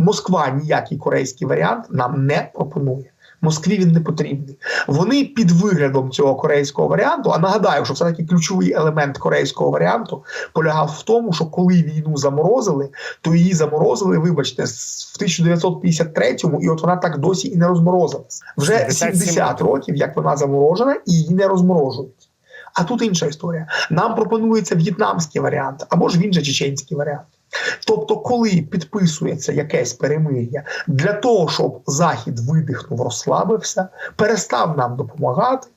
Москва ніякий корейський варіант нам не пропонує. Москві він не потрібний. Вони під виглядом цього корейського варіанту. А нагадаю, що все таки ключовий елемент корейського варіанту полягав в тому, що коли війну заморозили, то її заморозили, вибачте, в 1953-му, і от вона так досі і не розморозилась. Вже 77 70 років, як вона заморожена, і її не розморожують. А тут інша історія. Нам пропонується в'єтнамський варіант або ж він же чеченський варіант. Тобто, коли підписується якесь перемир'я для того, щоб Захід видихнув, розслабився, перестав нам допомагати.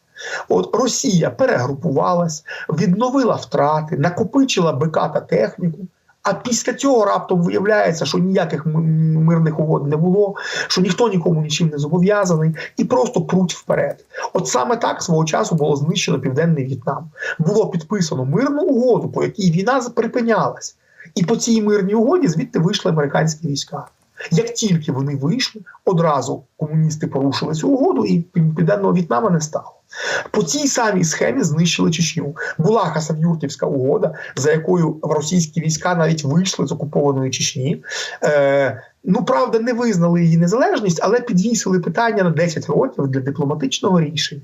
От Росія перегрупувалась, відновила втрати, накопичила БК та техніку. А після цього раптом виявляється, що ніяких мирних угод не було, що ніхто нікому нічим не зобов'язаний, і просто пруть вперед. От саме так свого часу було знищено південний В'єтнам. Було підписано мирну угоду, по якій війна припинялась. І по цій мирній угоді звідти вийшли американські війська. Як тільки вони вийшли, одразу комуністи порушили цю угоду, і південного В'єтнама не стало. По цій самій схемі знищили Чечню. Була Хасавюртівська угода, за якою російські війська навіть вийшли з окупованої Чечні. Е, ну правда, не визнали її незалежність, але підвісили питання на 10 років для дипломатичного рішення.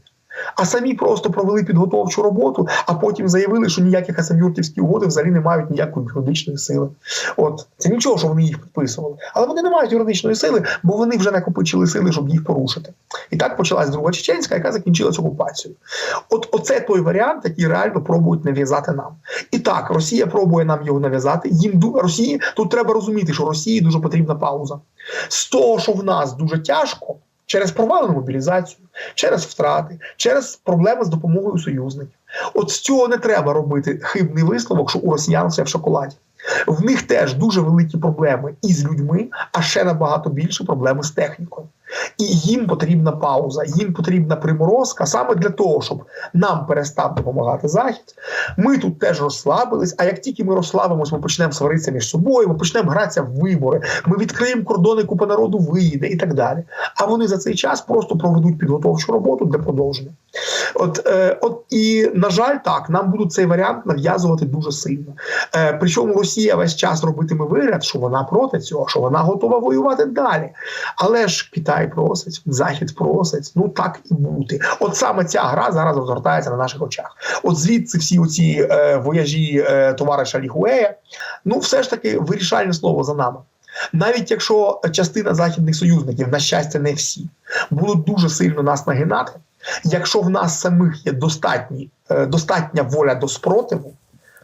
А самі просто провели підготовчу роботу, а потім заявили, що ніякі хасавюртівські угоди взагалі не мають ніякої юридичної сили. От це нічого, що вони їх підписували, але вони не мають юридичної сили, бо вони вже накопичили сили, щоб їх порушити. І так почалась друга чеченська, яка закінчилась окупацією. От оце той варіант, який реально пробують нав'язати нам. І так, Росія пробує нам його нав'язати. Їм ду- Росії тут треба розуміти, що Росії дуже потрібна пауза. З того, що в нас дуже тяжко. Через провалену мобілізацію, через втрати, через проблеми з допомогою союзників. От з цього не треба робити хибний висновок, що у росіян все в шоколаді. В них теж дуже великі проблеми і з людьми, а ще набагато більше проблеми з технікою. І їм потрібна пауза, їм потрібна приморозка саме для того, щоб нам перестав допомагати захід. Ми тут теж розслабились. А як тільки ми розслабимось, ми почнемо сваритися між собою, ми почнемо гратися в вибори, ми відкриємо кордони, купа народу вийде і так далі. А вони за цей час просто проведуть підготовчу роботу для продовження. От, е, от і на жаль, так нам будуть цей варіант нав'язувати дуже сильно. Е, причому Росія весь час робитиме вигляд, що вона проти цього, що вона готова воювати далі. Але ж Китай просить, Захід просить, ну так і бути. От саме ця гра зараз розгортається на наших очах. От звідси всі оці е, вояжі е, товариша Ліхуея, ну все ж таки вирішальне слово за нами. Навіть якщо частина західних союзників, на щастя, не всі, будуть дуже сильно нас нагинати. Якщо в нас самих є достатні, е, достатня воля до спротиву,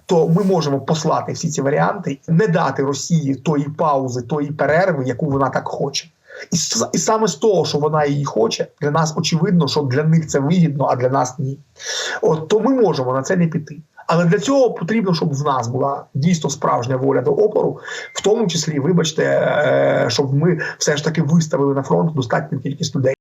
то ми можемо послати всі ці варіанти, не дати Росії тої паузи, тої перерви, яку вона так хоче. І, і саме з того, що вона її хоче, для нас очевидно, що для них це вигідно, а для нас ні. От то ми можемо на це не піти. Але для цього потрібно, щоб в нас була дійсно справжня воля до опору, в тому числі, вибачте, е, щоб ми все ж таки виставили на фронт достатню кількість людей.